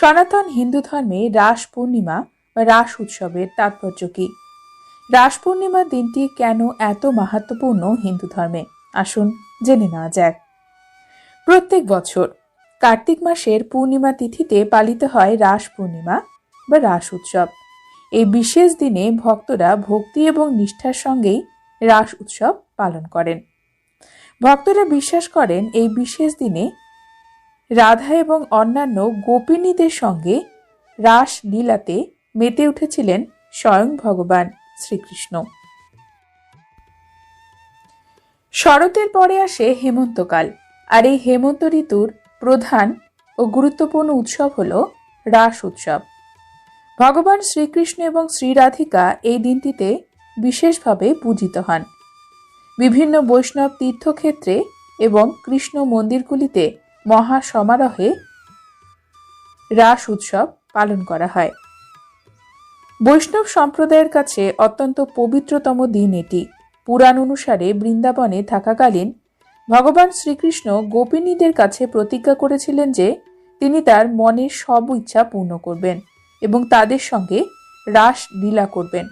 সনাতন হিন্দু ধর্মে রাস পূর্ণিমা বা রাস উৎসবের তাৎপর্য কি? রাস পূর্ণিমার দিনটি কেন এত মাহাত্মপূর্ণ হিন্দু ধর্মে? আসুন জেনে নেওয়া যাক। প্রত্যেক বছর কার্তিক মাসের পূর্ণিমা তিথিতে পালিত হয় রাস পূর্ণিমা বা রাস উৎসব। এই বিশেষ দিনে ভক্তরা ভক্তি এবং নিষ্ঠার সঙ্গেই রাস উৎসব পালন করেন। ভক্তরা বিশ্বাস করেন এই বিশেষ দিনে রাধা এবং অন্যান্য গোপিনীদের সঙ্গে রাস লীলাতে মেতে উঠেছিলেন স্বয়ং ভগবান শ্রীকৃষ্ণ। শরতের পরে আসে হেমন্তকাল আর এই হেমন্ত ঋতুর প্রধান ও গুরুত্বপূর্ণ উৎসব হল রাস উৎসব। ভগবান শ্রীকৃষ্ণ এবং শ্রীরাধিকা এই দিনটিতে বিশেষভাবে পূজিত হন। বিভিন্ন বৈষ্ণব তীর্থক্ষেত্রে এবং কৃষ্ণ মন্দিরগুলিতে মহা সমারোহে রাস উৎসব পালন করা হয়। বৈষ্ণব সম্প্রদায়ের কাছে অত্যন্ত পবিত্রতম দিন এটি। পুরাণ অনুসারে বৃন্দাবনে থাকাকালীন ভগবান শ্রীকৃষ্ণ গোপিনীদের কাছে প্রতিজ্ঞা করেছিলেন যে তিনি তার মনের সব ইচ্ছা পূর্ণ করবেন এবং তাদের সঙ্গে রাস লীলা করবেন।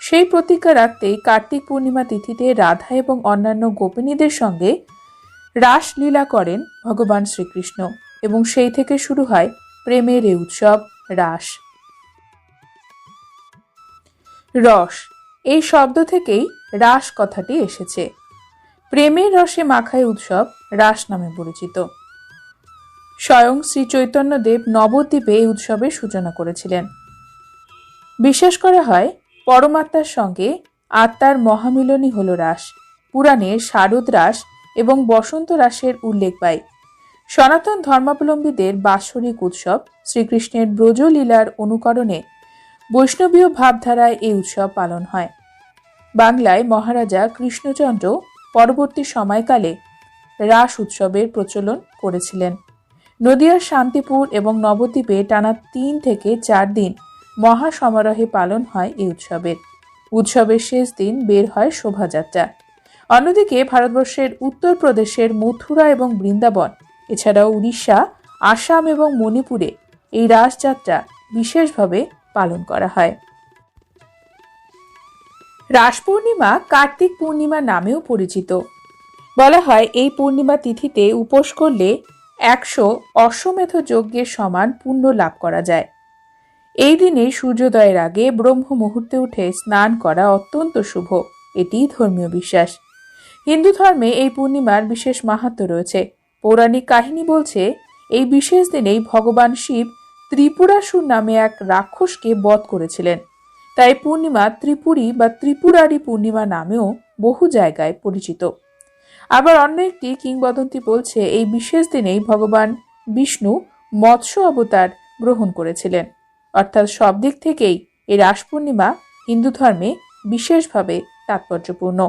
সেই প্রতিজ্ঞা রাখতেই কার্তিক পূর্ণিমা তিথিতে রাধা এবং অন্যান্য গোপিনীদের সঙ্গে রাস লীলা করেন ভগবান শ্রীকৃষ্ণ এবং সেই থেকে শুরু হয় প্রেমের এই উৎসব, রাস। রস, এই শব্দ থেকেই রাস কথাটি এসেছে। প্রেমের রসে মাখায় উৎসব রাস নামে পরিচিত। স্বয়ং শ্রী চৈতন্যদেব নবদ্বীপে এই উৎসবের সূচনা করেছিলেন। বিশ্বাস করা হয়, পরমাত্মার সঙ্গে আত্মার মহামিলনই হল রাস। পুরাণে শারদ রাস এবং বসন্ত রাসের উল্লেখ পাই। সনাতন ধর্মাবলম্বীদের বাৎসরিক উৎসব শ্রীকৃষ্ণের ব্রজলীলার অনুকরণে বৈষ্ণবীয় ভাবধারায় এই উৎসব পালন হয়। বাংলায় মহারাজা কৃষ্ণচন্দ্র পরবর্তী সময়কালে রাস উৎসবের প্রচলন করেছিলেন। নদিয়ার শান্তিপুর এবং নবদ্বীপে টানা তিন থেকে চার দিন মহা সমারোহে পালন হয় এই উৎসবের। উৎসবের শেষ দিন বের হয় শোভাযাত্রা। অন্যদিকে ভারতবর্ষের উত্তরপ্রদেশের মথুরা এবং বৃন্দাবন, এছাড়াও উড়িষ্যা, আসাম এবং মণিপুরে এই রাসযাত্রা বিশেষভাবে পালন করা হয়। রাস পূর্ণিমা কার্তিক পূর্ণিমা নামেও পরিচিত। বলা হয় এই পূর্ণিমা তিথিতে উপোস করলে একশো অশ্বমেধ যজ্ঞের সমান পুণ্য লাভ করা যায়। এই দিনে সূর্যোদয়ের আগে ব্রহ্ম মুহূর্তে উঠে স্নান করা অত্যন্ত শুভ এটি ধর্মীয় বিশ্বাস। হিন্দু ধর্মে এই পূর্ণিমার বিশেষ মাহাত্ম রয়েছে। পৌরাণিক কাহিনী বলছে, এই বিশেষ দিনেই ভগবান শিব ত্রিপুরাসুর নামে এক রাক্ষসকে বধ করেছিলেন। তাই পূর্ণিমা ত্রিপুরী বা ত্রিপুরারি পূর্ণিমা নামেও বহু জায়গায় পরিচিত। আবার অন্য একটি কিংবদন্তি বলছে, এই বিশেষ দিনেই ভগবান বিষ্ণু মৎস্য অবতার গ্রহণ করেছিলেন। অর্থাৎ সব দিক থেকেই এই রাস পূর্ণিমা হিন্দু ধর্মে বিশেষভাবে তাৎপর্যপূর্ণ।